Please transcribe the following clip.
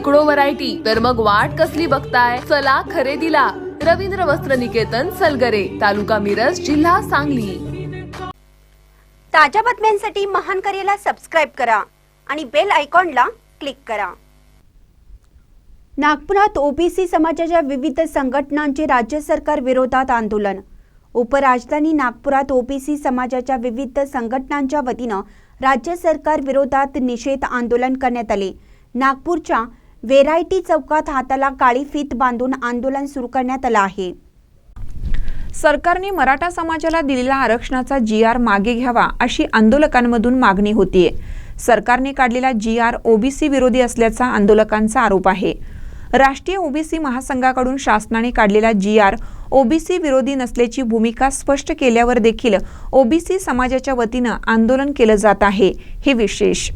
शेकडो व्हरायटी तर मग वाट कसली बघताय? चला खरेदीला. रवींद्र वस्त्र निकेतन सलगरे तालुका मिरज जिल्हा सांगली. ताज्या बातम्यांसाठी महान करेला सबस्क्राईब करा आणि बेल आयकॉनला क्लिक करा. नागपुरात ओबीसी समाजाच्या विविध संघटनांचे राज्य सरकार विरोधात आंदोलन. उपराजधानी नागपुरात ओबीसी समाजाच्या विविध संघटनांच्या वतीनं राज्य सरकार विरोधात निषेध आंदोलन करण्यात आले. नागपूरच्या व्हेरायटी चौकात हाताला काळी फीत बांधून आंदोलन सुरू करण्यात आलं आहे. सरकारने मराठा समाजाला दिलेला आरक्षणाचा जी आर मागे घ्यावा अशी आंदोलकांमधून मागणी होतीये. सरकारने काढलेला जी आर ओबीसी विरोधी असल्याचा आंदोलकांचा आरोप आहे. राष्ट्रीय ओबीसी महासंघाकडून शासनाने काढलेला जी आर ओबीसी विरोधी नसल्याची भूमिका स्पष्ट केल्यावर देखील ओबीसी समाजाच्या वतीनं आंदोलन केलं जात आहे. हे विशेष.